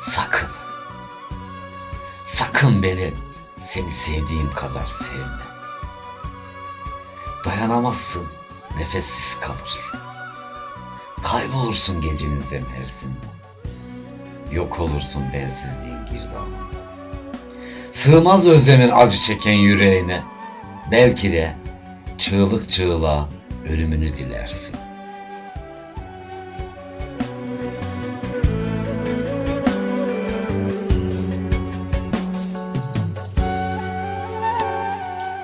Sakın. Sakın beni seni sevdiğim kadar sevme. Dayanamazsın, nefessiz kalırsın. Kaybolursun gecenin zemhersinde. Yok olursun bensizliğin girdabında. Sığmaz özlemin acı çeken yüreğine. Belki de çığlık çığlığa ölümünü dilersin.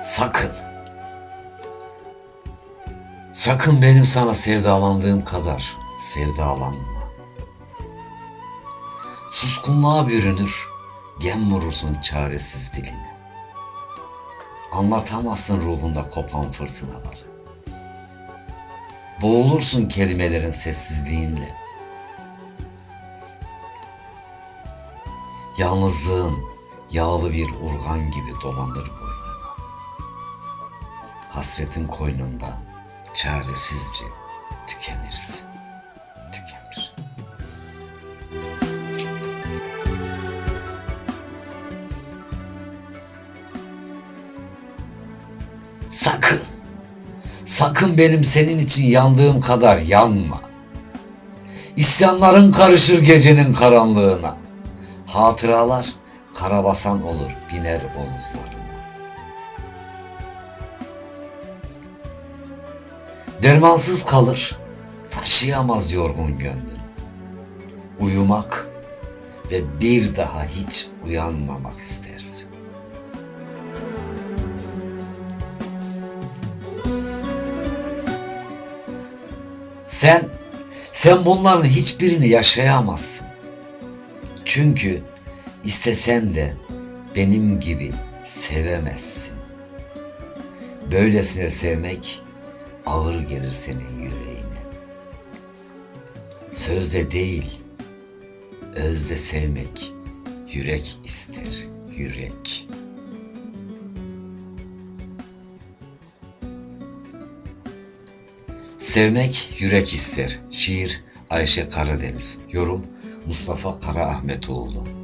Sakın. Sakın benim sana sevdalandığım kadar sevdalanma. Suskunluğa bürünür, gem vurursun çaresiz diline. Anlatamazsın ruhunda kopan fırtınaları. Boğulursun kelimelerin sessizliğinde. Yalnızlığın yağlı bir urgan gibi dolanır boynuna. Hasretin koynunda çaresizce tükenirsin. Tükenir. Sakın, sakın benim senin için yandığım kadar yanma. İsyanların karışır gecenin karanlığına. Hatıralar karabasan olur biner omuzlarına. Dermansız kalır, taşıyamaz yorgun gönlün. Uyumak ve bir daha hiç uyanmamak istersin. Sen, sen bunların hiçbirini yaşayamazsın. Çünkü istesen de benim gibi sevemezsin. Böylesine sevmek ağır gelir senin yüreğine. Sözde değil, özde sevmek yürek ister, yürek. Sevmek yürek ister. Şiir Ayşe Karadeniz. Yorum Mustafa Karaahmetoğlu.